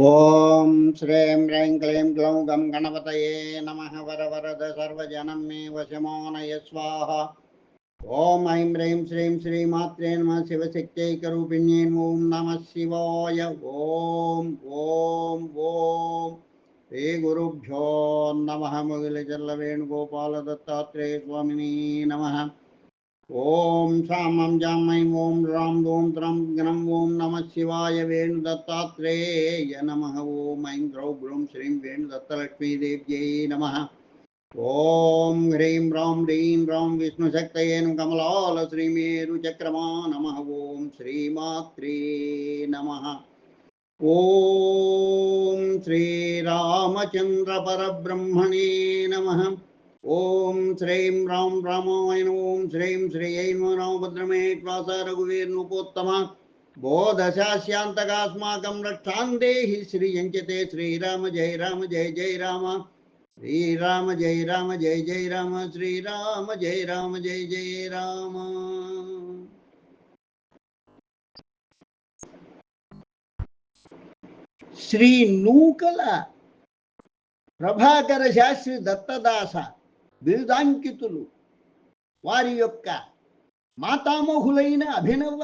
ఓం శ్రీం హ్రైం క్లీం గ్లౌం గం గణపతయే నమ వరవరద సర్వజనం మే వశమానయ స్వాహ ఓం ఐం హ్రీం శ్రీం శ్రీమాత్రే నమ శివశక్తైకరూపిణ్యే ఓం నమ శివాయ ఓం ఓం ఓం శ్రీ గురుభ్యో నమ ముగిలిచల్ల వేణుగోపాల దత్తాత్రేయ స్వామిని నమ ఓం శామం జామై ఓం రాం ఓం త్రం గ్నం ఓం నమ శివాయ వేణు దత్తాత్రేయ నమ ఓం ఐం గ్రౌ గ్రౌం శ్రీం వేణు దత్తలక్ష్మీదేవ్యై నమ ఓం హ్రీం రాం హ్రీం రాం విష్ణుశక్తయేను కమలాల శ్రీమేరు చక్రమా నమ ఓం శ్రీమాత్రే నమ ఓం శ్రీరామచంద్ర పరబ్రహ్మణే నమ ఓం శ్రీం రాం రామాయణ ఓం శ్రీం శ్రీయై రామభద్రమే శ్వాస రఘువీర్నుపోత్తమ బోధశాస్యాంతకాస్మాకం రక్షాం దేహి శ్రీయంచతే శ్రీరామ జయ రామ జయ జయ రామ శ్రీరామ జయ రామ జయ జయ రామ శ్రీరామ జయ రామ జయ జయ బిరుదాంకితులు వారి యొక్క మాతామహులైన అభినవ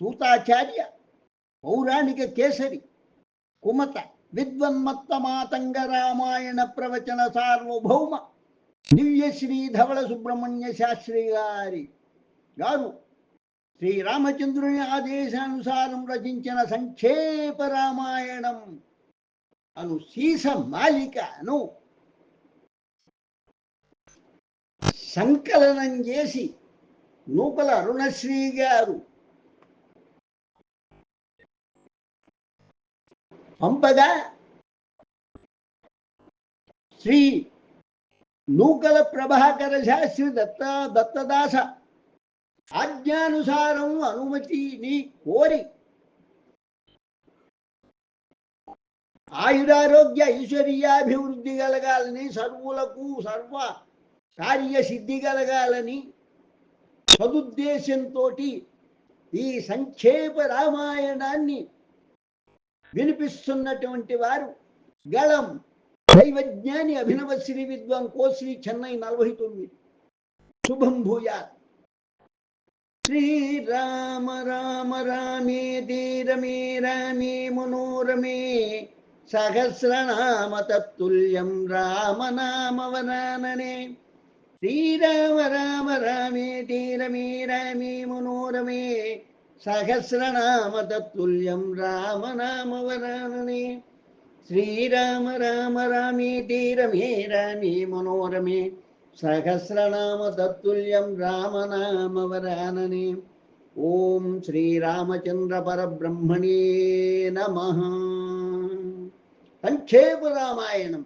సూతాచార్య పౌరాణిక కేసరి కుమత విద్వన్మత్త మాతంగ రామాయణ ప్రవచన సార్వభౌమ దివ్యశ్రీ ధవళ సుబ్రహ్మణ్య శాస్త్రి గారి గారు శ్రీరామచంద్రుని ఆదేశానుసారం రచించిన సంక్షేప రామాయణం అను సీస మాలికను సంకలనం చేసి నూకల అరుణశ్రీ గారు పంపగా శ్రీ నూకల ప్రభాకర శాస్త్రి దత్త దత్తదాస ఆజ్ఞానుసారం అనుమతిని కోరి. ఆయురారోగ్య ఐశ్వర్యాభివృద్ధి కలగాలని సర్వులకు సర్వ కార్యసిద్ధి కలగాలని సదుద్దేశంతో ఈ సంక్షేప రామాయణాన్ని వినిపిస్తున్నటువంటి వారు గళం దైవజ్ఞాని అభినవ శ్రీ విద్వాన్ కోశ్రీ చెన్నై నలభై తొమ్మిది. శుభం భూయా శ్రీరామ రామ రామే ధీరమే రామే మనోరమే సహస్రనామ తత్తుల్యం రామనామవనాననే శ్రీరామ రామ రామే తీరమే రామే మనోరమే సహస్రనామ తత్తుల్యం రామ నామ రామనామవనాననే శ్రీరామ రామ రామే తీరమే రామే మనోరమే సహస్రనామ తత్తుల్యం రామ నామ రామనామవరాననే ఓం శ్రీరామచంద్ర పరబ్రహ్మణే నమ. సంక్షేప రామాయణం.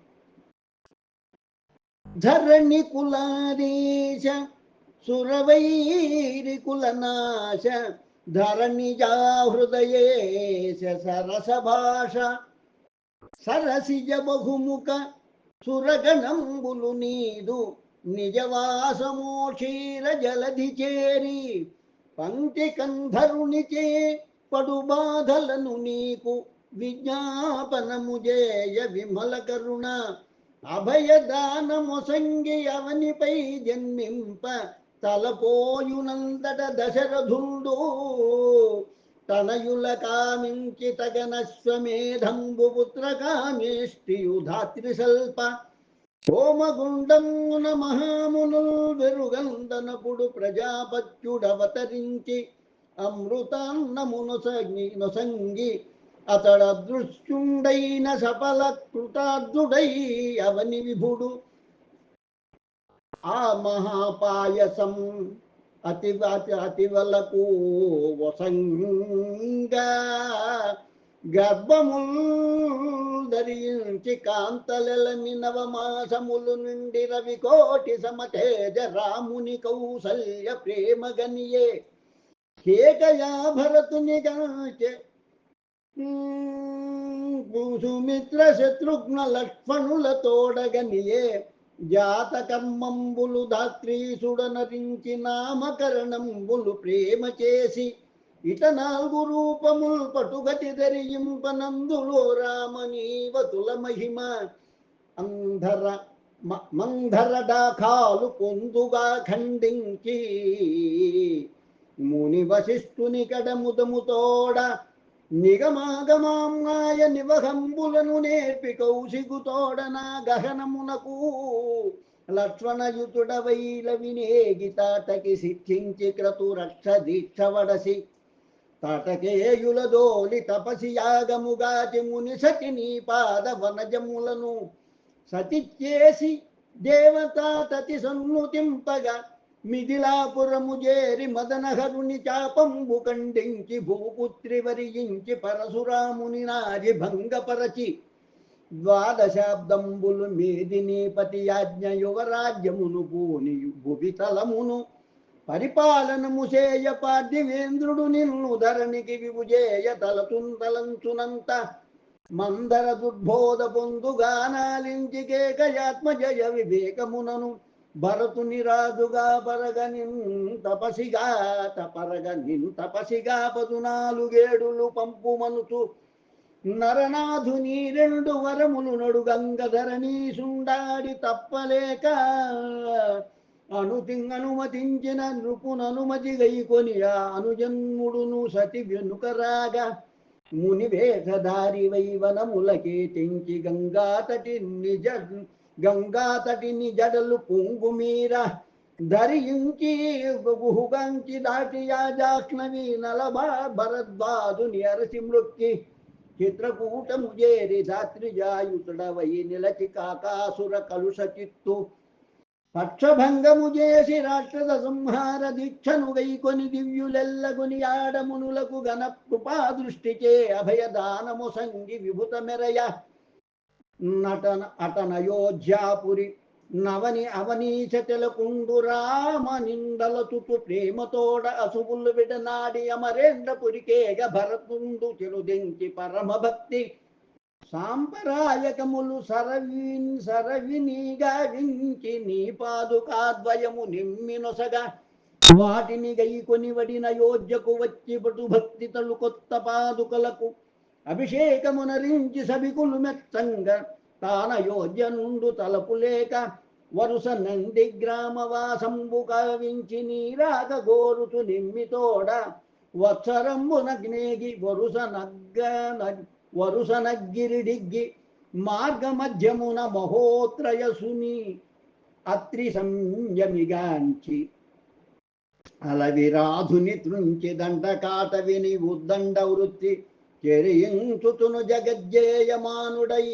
ధరణి కులాదేశ సురవైరి కులనాశ ధరణిజా హృదయేశ సరస భాష సరసిజ బహుముఖ సురగణంబులు నీదు నిజవాసమో క్షీర జలధి చేరి పంక్తి కంధరునిచే పడు బాధలను నీకు విజ్ఞాపనము జేయ విమల కరుణ అభయదానమొసంగి అవనిపై జన్మింప తలపోయునందట దశరథుండు. తనయుల కామించి తగనశ్వమేధంబు పుత్ర కామేష్టియు సల్ప సోమగుండమున మహామునుల్ వెరుగందనపుడు ప్రజాపత్యుడవతరించి అమృతాన్నమును నొసంగి అతడ దృశ్యుండైన సఫల కృతార్థుడై అవని విభుడు. ఆ మహాపాయసం అతి అతి అతివలకు వసంగా గర్భము ధరించి కాంతలెలని నవమాసములు నుండి రవి కోటి సమతేజ రాముని కౌసల్య ప్రేమ గనియే. కేకయా భరతుని గాచే సుమిత్ర శత్రుఘ్న లక్ష్మణుల తోడగనియే జాతకర్మంబులు ధాత్రీసుడనరించి నామకరణంబులు ప్రేమ చేసి ఇట నాలుగు రూపముల్ పటుగతి ధరింపనందులో రామనీవతుల మహిమ. అంధర మ- మంధర డాఖాలు పొందుగా ఖండించి ముని వశిష్ఠుని కడముదముతోడ నిగమాగమాయ నివహంబులను నేర్పి కౌశికుతోడన గహనమునకు. లక్ష్మణయుతుడవైల వినేగి తాటకి శిక్షించి క్రతు రక్ష దీక్ష వడసి. తాటకేయులదోలి తపసి యాగముగాచి ముని సతి నీ పాద వనజములను సతి చేసి దేవతాతతి సన్నుతింపగా మిథిలాపురము చేరి మదనహరుని చాపంబు ఖండించి భూపుత్రి వరించి పరశురాముని నారి భంగపరచి ద్వాదశాబ్దంబులు మేదినీపతి యాజ్ఞ యువరాజ్యమును పూని భువితలమును పరిపాలనము చేయ పార్థివేంద్రుడు నిన్ను ధరణికి విభుజేయ తలతుంతలంచునంత మందర దుర్బోధ పొందుగా నాలించి కేకయాత్మ జయ వివేకమునను భరతుని రాజుగా పరగనిన్ తపసిగా తపరగనిన్ తపసిగా పదునాలుగేడులు పంపు మనుచు నరనాథుని రెండు వరములు నడు గంగధరణీ సుండాడి తప్పలేక అనుతింగ్ అనుమతించిన నృపుననుమతి గైకొని ఆ అనుజన్ముడును సతి వెనుకరాగా ముని వేషధారి వైవనములకే తెంచి గంగాతటి నిజ గంగాతటిని జడలు పొంగు మీర ధరించి గుహుగంచి దాటి యాజాక్ష్ణవి నలభా భరద్వాదుని అరసి మృక్కి చిత్రకూటము చేరి ధాత్రిజాయుతుడవై నిలచి కాకాసుర కలుష చిత్తు. పక్షభంగము చేసి రాక్షస సంహార దీక్షను గైకొని దివ్యులెల్లగుని ఆడమునులకు గణ కృపా దృష్టిచే అభయదానము సంగి విభుత మెరయ నటన అటనయోధ్యాపురి నవని అవనీచ తెలకుండు రామ నిందల తుతు ప్రేమతోడ అసువులు విడనాడి అమరేంద్రపురికేగ భరతుండు చెలుదెంచి పరమ భక్తి సాంప్రదాయకములు సరవిన్ సరవినిగా వించి నీ పాదుకాద్వయము నిమ్మినొసగా వాటిని గైకొని వడిన యోధ్యకు వచ్చి భక్తి తలు కొత్త పాదుకలకు అభిషేకమునరించి సభికులు మెత్తంగా తాన యోజ్యనుండు తలపులేక వరుస నంది గ్రామవాసంబు కవించి నీరాక గోరుతు నిమ్మితోడ వత్సరంబునగ్నేగి వరుస నగ్గ నగ్- వరుస నగ్గిరిడిగ్గి మార్గ మధ్యమున మహోత్రయసుని అత్రి సంయమిగాంచి. అలవిరాధుని త్రుంచి దండకాట విని ఉద్దండ వృత్తి చెరియించుతును జగజ్జేయమానుడై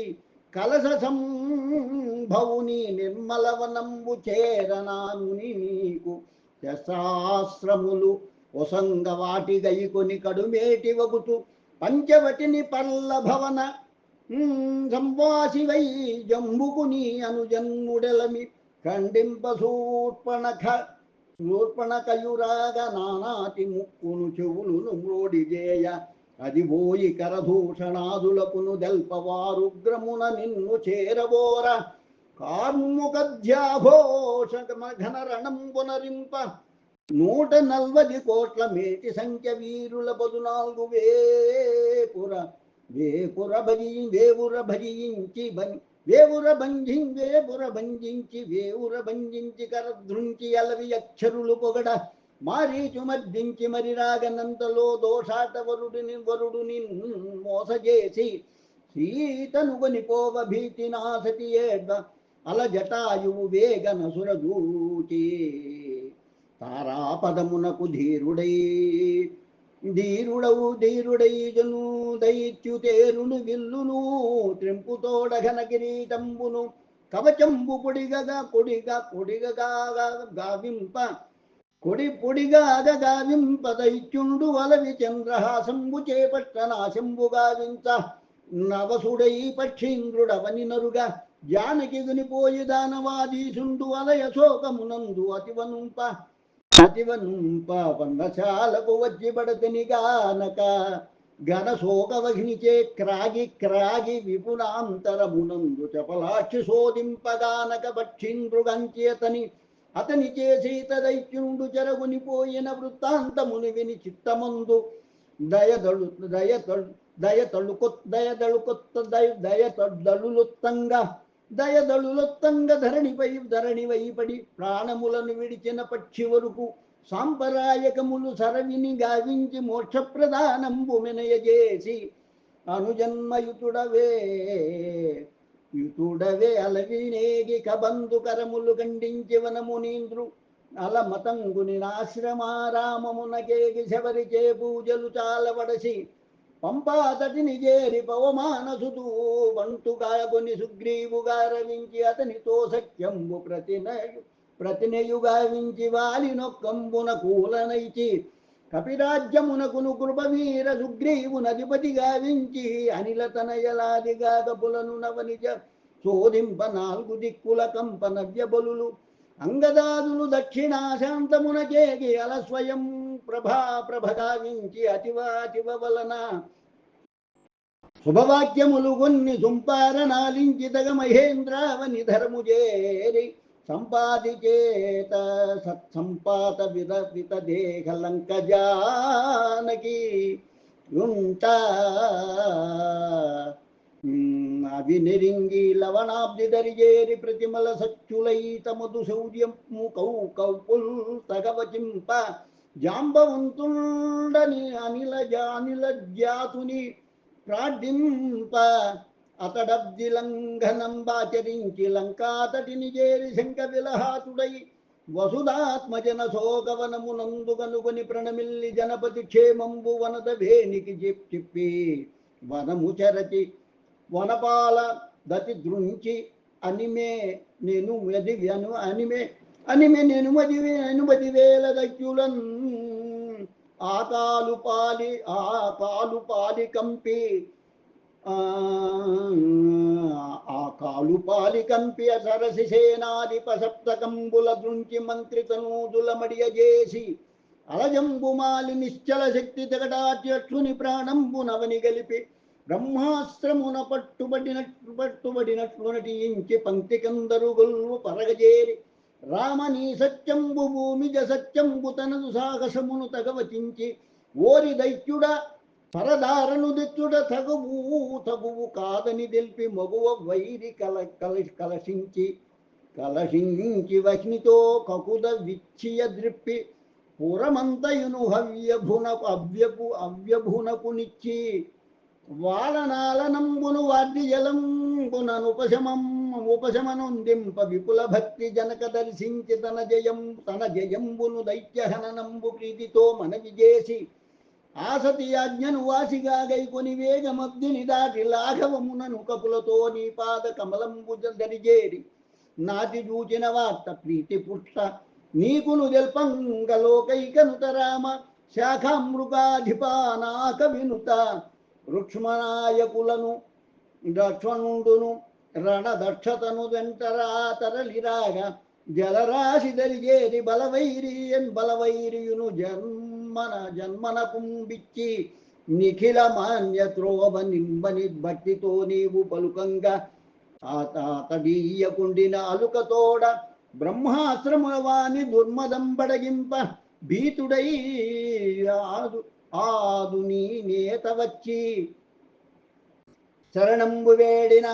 కలస సంభవుని నిర్మలవనంబు చేరనాను నీకు. శస్త్రాశ్రములు ఒసంగ వాటి గైకొని కడుమేటి వగుతు పంచవటిని పల్లభవన సంవాసివై జంబుకుని అనుజన్ముడెలమి ఖండింప సూర్పణఖ శూర్పణకయురాగ నానాటి ముక్కును చెవులును మ్రోడిజేయ. అది పోయి కరదూషణాదులకును దల్పవారుగ్రమున నిన్ను చేరబోర. కార్ముకధ్యాఘోష పునరింప నూట నల్వది కోట్ల మేటి సంఖ్య వీరుల పదునాలుగు వేపుర. వేపుర భజి వేవుర భజించి వేవుర భంజి వేపుర భంజించి వేవుర భంజించి కరధృంచి అలవి అక్షరులు పొగడ. మారీచు మర్దించి మరి రాగనంతలో దోషాట వరుడిని వరుడుని మోసజేసి సీతను కొనిపోవ భీతి నాసతి ఏడ్వ అలజటాయువు వేగ నసురదూచి తారాపదమునకు ధీరుడై ధీరుడవు ధీరుడై జను దైత్యుతేరును విల్లును త్రింపుతోడ ఘన కిరీటంబును కవచంబు పొడిగగా పొడిగా కొడిగగా గావింప కొడి పొడిగా గావింప దైత్యుండు వలవి చంద్రహాసంబు చేపట్ట నాశంబు గావించ నవసుడై పక్షీంద్రుడవని నరుగా జానకి గునిపోయి దానవాదీసుండు అలయ శోకమునందు అతివనుంప. అతివనుంప పన్నశాలకు వచ్చి పడతని గానక ఘన శోకవహినిచే క్రాగి క్రాగి విపులాంతరమునందు చపలాక్షి శోధింపగానక పక్షీంద్రుడంచేతని అతని చేసీత దైత్యుండు చెరగునిపోయిన వృత్తాంతముని విని చిత్తమందు దయదళు దయతడు దయతడు కొత్త దయదళు కొత్త దయ దయతొద్దలులొత్తంగా దయదళులొత్తంగా ధరణిపై ధరణి వైపడి ప్రాణములను విడిచిన పక్షి వరకు సాంపరాయకములు సరవిని గావించి మోక్ష ప్రధానంబు మినయజేసి అనుజన్మయుతుడవే. యుతుడవే అలవినేగి కబంధు కరములు ఖండించి వనమునీంద్రు అలమతంగుని ఆశ్రమారామమునకేగి శబరిచే పూజలు చాలవడసి. పంపాతటిని చేరి పవమానసుతూ వంతుగాగొని సుగ్రీవుగా రవించి అతనితో సఖ్యంబు ప్రతినయు ప్రతినయుగా వించి వాలినొక్కంబున కూలనైచి కపిరాజ్యమునకును కృపవీర సుగ్రీవు నదిపతి గావించి అనిల తనయలాదిగా కపులను నవనిజ శోధింప నాలుగు దిక్కుల కంపన వ్యబలులు. అంగదాదులు దక్షిణాశాంతమున చేగి అలస్వయం ప్రభా ప్రభ గావించి అతివాతివ వలన. శుభవాక్యములు కొన్ని సుంపారనాలించి తగ మహేంద్రావని ధర్ము చేరి సంపాదిచేత సత్సంపాత విద విత దేహ లంక జానకి ఉంట అవి నెరింగి లవణాబ్ది దరిజేరి ప్రతిమల సచ్చులై తమదు శౌర్యం కౌ కౌపుల్ తగవచింప జాంబవంతుండని అనిల జానిల జాతుని ప్రార్థింప. అతడబ్ది లంఘనంబాచరించి లంకాతటిని చేరి శంక విలహాతుడై వసుధాత్మజన శోకవనమునందు కనుగొని ప్రణమిల్లి జనపతి క్షేమంబు వనద వేణికి చెప్పి వనము చరచి వనపాల దతి దృంచి అనిమే నేను ఎదివి అను అనిమే అనిమే నేను మదివే అనుమతి వేల దక్యులన్ ఆ కాలు పాలి ఆ కాలు పాలి కంపి ఆ కాలు పాలి కంపి సరసి సేనాధిప సప్తకంబుల దృంచి మంత్రి తనూదుల మడియజేసి అలజంబుమాలి నిశ్చల శక్తి తెగడాట్యక్షుని ప్రాణంబు నవని గలిపి బ్రహ్మాస్త్రమున పట్టుబడినట్టు పట్టుబడినట్లు నటించి పంక్తి కందరు గొల్వు పరగజేరి రామని సత్యంబు భూమిజ సత్యంబు తనదు సాహసమును తగవచించి ఓరి దైత్యుడ పరదారను దిత్యుడ తగువు తగువు కాదని తెలిపి మగువ వైరి కల కల కలశించి కలశించి వహ్నితో కకుద విచ్చియ ద్రిప్పి పురమంతయును హవ్యభునకు అవ్యపు అవ్యభునకు నిచ్చి. వాలనాలనంబును వాద్య జలంబునను ఉపశమనుందింప విపుల భక్తి జనక దర్శించి తన జయం తన జయంబును దైత్యహననంబు ప్రీతితో మనవి చేసి ఆసతి ఆజ్ఞను వాసిగా గైకొని వేగమగ్ని దాటి లాఘవమునను కపులతో నీ పాద కమలంబు దరిజేరి నాటి చూచిన వార్త ప్రీతి పుష్ట. నీకును తెల్పంగలోకైకనుత రామ శాఖామృగాధిపానాక వినుత రుక్ష్మనాయకులను దక్షణుండును రణదక్షతను వెంటరా తరలిరాగా. జలరాశి దరిజేరి బలవైరియన్ బలవైరియును జన్మన జన్మన పుంబిచ్చి నిఖిల మాన్య త్రోవ నింబని భక్తితో నీవు పలుకంగా ఆతడీయకుండిన అలుకతోడ బ్రహ్మాశ్రముల వాని దుర్మదంబడగింప భీతుడై ఆదు ఆదు నీ నేత వచ్చి శరణంబు వేడిన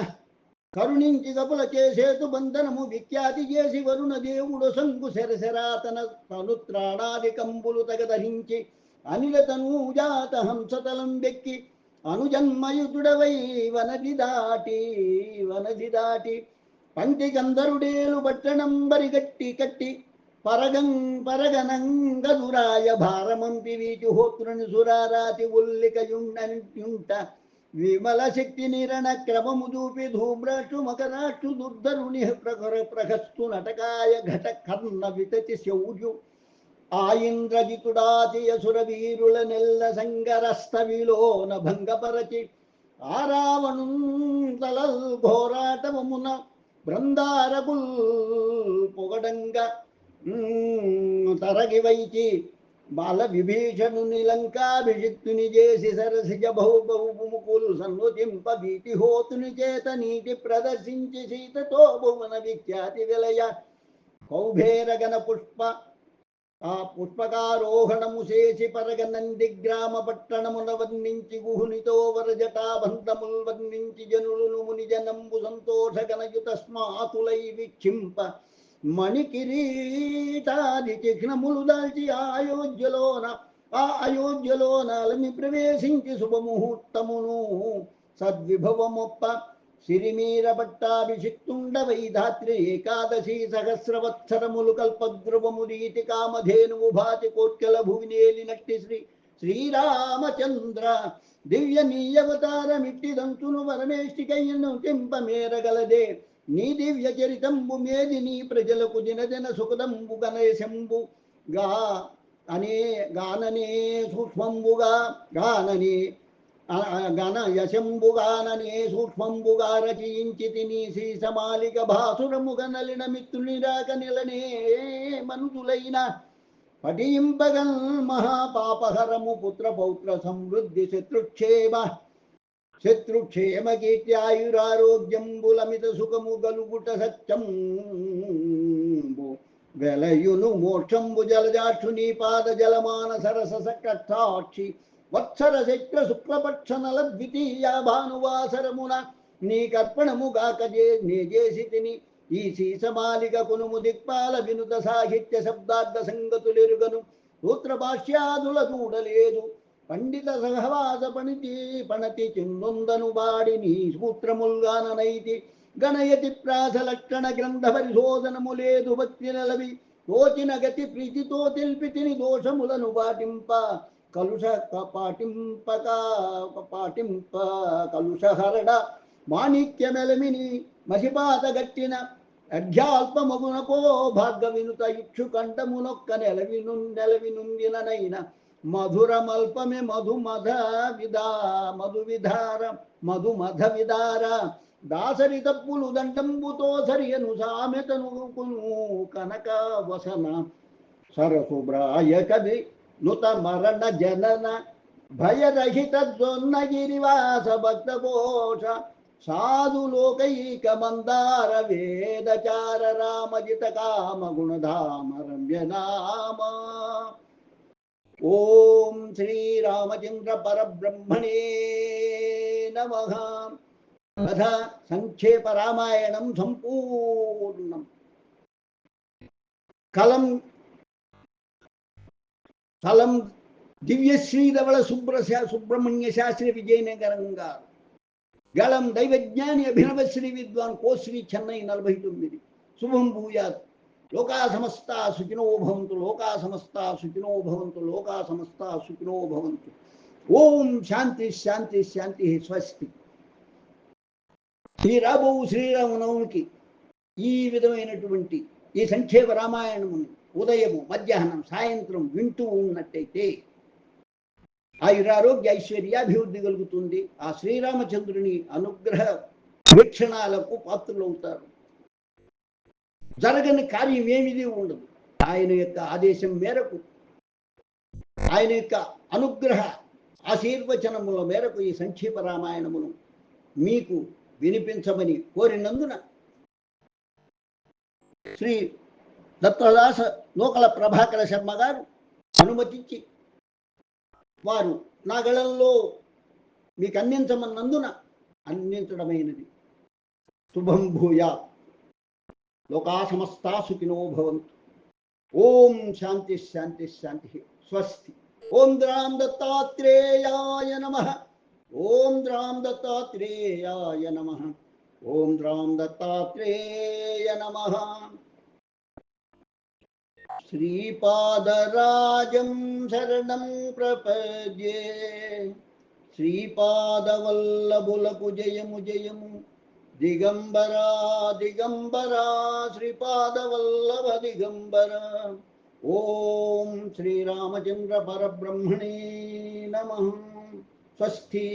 కరుణించి గపుల చేసేతు బంధనము విఖ్యాతి చేసి వరుణ దేవుడు సంగు శరశరాతన తనుత్రాడాది కంబులు తగదహించి అనిల తనూజాత హంసతలం వెక్కి అనుజన్మయుతుడవై వనది దాటి వనది దాటి. పంటి గంధరుడేలు పట్టణం బరిగట్టి కట్టి పరగం పరగనంగదురాయ భారమంపి వీచు హోత్రుని సురారాతి ఉల్లికయుండంట విమల శక్తి నిరణ క్రమము చూపి ధూమ్రాక్షు మకరాక్షు దుర్ధరుని ప్రఖర ప్రహస్తు నటకాయ ఘట కర్ణ వితతి శౌర్యు ఆ ఇంద్రజితుడాతి వీరుల నెల్ల సంగరస్త విలోన భంగపరచి ఆ రావణు తలల్ ఘోరాటవమున బృందారకుల్ పొగడంగా తరగి వైచి బాల విభీషణు నిలంకాభిషిక్తుని చేసి సరసిజ బహు బహుముకులు సన్నుతింప వీటి హోతుని చేత నీటి ప్రదర్శించి సీతతో భువన విఖ్యాతి విలయ. కౌభేరగన పుష్ప ఆ పుష్పకారోహణము చేసి పరగనంది గ్రామ పట్టణమున వర్ణించి గుహునితో వరజటాబంధముల్ వర్ణించి జనులను ముని జనంబు సంతోష గణయుత స్మాతులై విక్షింప. మణికిరీటాది చిహ్నములు దాల్చి అయోధ్యలోన ఆ అయోధ్యలోన అలమి ప్రవేశించి శుభముహూర్తమును సద్విభవమొప్ప. సిరిమీర పట్టాభిషిక్తుండ వైధాత్రి ఏకాదశి సహస్రవత్సరములు కల్పద్రువము రీతి కామధేనువు భాతి కోట్యల భువినేలినట్టి శ్రీ శ్రీరామచంద్ర. దివ్య నీయవతారమిట్టిదంతును వరమేష్టికయ్యను తెంప మేరగలదే. నీ దివ్య చరితంబు మేది నీ ప్రజలకు దినదిన సుఖదంబు గణేశంబు. గా అనే గాననే సూక్ష్మంబుగా గాననే గణ యశంబుగాననే సూక్ష్మంబుగా రచయించి తిని శ్రీసమాలిక భాసురముగ నలిన మిత్రునిరాక నిలనే మనుజులైన పఠింపగల్ మహాపాపహరము పుత్ర పౌత్ర సమృద్ధి శత్రుక్షేమ శత్రుక్షేమ కీర్త్యాయురారోగ్యంబులమిత సుఖము గలుగుట సత్యం వెలయును మోక్షంబు జలజాక్షు నీ పాద జలమాన సరస సకటాక్షి వత్సర చైత్ర శుక్లపక్ష నల ద్వితీయ భానువాసరమున నీ కర్పణముగాక జే నే చేసి తిని. ఈ సీసమాలిక కొనుము దిక్పాల వినుత సాహిత్య శబ్దార్థ సంగతులెరుగను. సూత్ర భాష్యాదుల చూడలేదు. పండిత సహవాస పణితి పణతి చిందొందను బాడిని సూత్రముల్గాననైతి గణయతి ప్రాస లక్షణ గ్రంథ పరిశోధనము లేదు భక్తి నలవి. తోచిన గతి ప్రీతితో తెలిపి తిని దోషములను పాటింప కలుష పాటింపక పాటింప కలుషహరడ మాణిక్యమెలమిని మసిపాత గట్టిన అధ్యాల్పమగునకో భాగ్య వినుత ఇక్షు కంఠమునొక్క నెలవిను నెలవినుందిననైన मधुरमल्पमे मधुमध विदा, मधुविधार, मधुमध विदार। दासरित पुलुदण्डम्बुतोसर्यनुसामेतनुकुनु कनकवसन सरसुब्राय कवि नुत मरण जनन साधु लोकैक साधुलोकैकमन्दार वेदचार रामजित काम गुणधाम रम्यनाम ఓం శ్రీరామచంద్ర పరబ్రహ్మణే నమ. కథ సంక్షేప రామాయణం సంపూర్ణం. కలం స్థలం దివ్యశ్రీధవళ సుబ్ర సుబ్రహ్మణ్య శాస్త్రి విజయనగరం గారు గళం దైవజ్ఞాని అభినవ శ్రీ విద్వాన్ కోశ్రీ చెన్నై నలభై తొమ్మిది. శుభం భూయాత్. లోకా సమస్త సుఖినో భవంతు లోకా సమస్త సుఖినో భవంతు లోకా సమస్త సుఖినో భవంతు. ఓం శాంతి శాంతి శాంతి స్వస్తి. శ్రీ రాబో శ్రీరామనవునికి ఈ విధమైనటువంటి ఈ సంక్షేమ రామాయణమును ఉదయము మధ్యాహ్నం సాయంత్రం వింటూ ఉన్నట్టయితే ఆయురారోగ్య ఐశ్వర్యాభివృద్ధి కలుగుతుంది. ఆ శ్రీరామచంద్రుని అనుగ్రహ వీక్షణాలకు పాత్రులవుతారు జరగని కార్యం ఏమిది ఉండదు. ఆయన యొక్క ఆదేశం మేరకు ఆయన యొక్క అనుగ్రహ ఆశీర్వచనముల మేరకు ఈ సంక్షేప రామాయణమును మీకు వినిపించమని కోరినందున శ్రీ దత్తదాస నూకల ప్రభాకర శర్మ గారు అనుమతించి వారు నా గళల్లో మీకు అందించమన్నందున అందించడమైనది. శుభం భూయా. లోకా సమస్తా సుఖినో భవంతు ఓం శాంతి శాంతి శాంతి స్వస్తి ఓం ద్రాం దత్తాత్రేయాయ నమ ఓం ద్రాం దత్తాత్రేయాయ నమ ఓం ద్రాం దత్తాత్రేయ నమ శ్రీపాదరాజం శరణం ప్రపద్యే శ్రీపాదవల్లభులకు జయము జయము దిగంబరా దిగంబరా శ్రీపాదవల్లభ దిగంబర ఓం శ్రీరామచంద్ర పరబ్రహ్మణే నమ స్వస్తి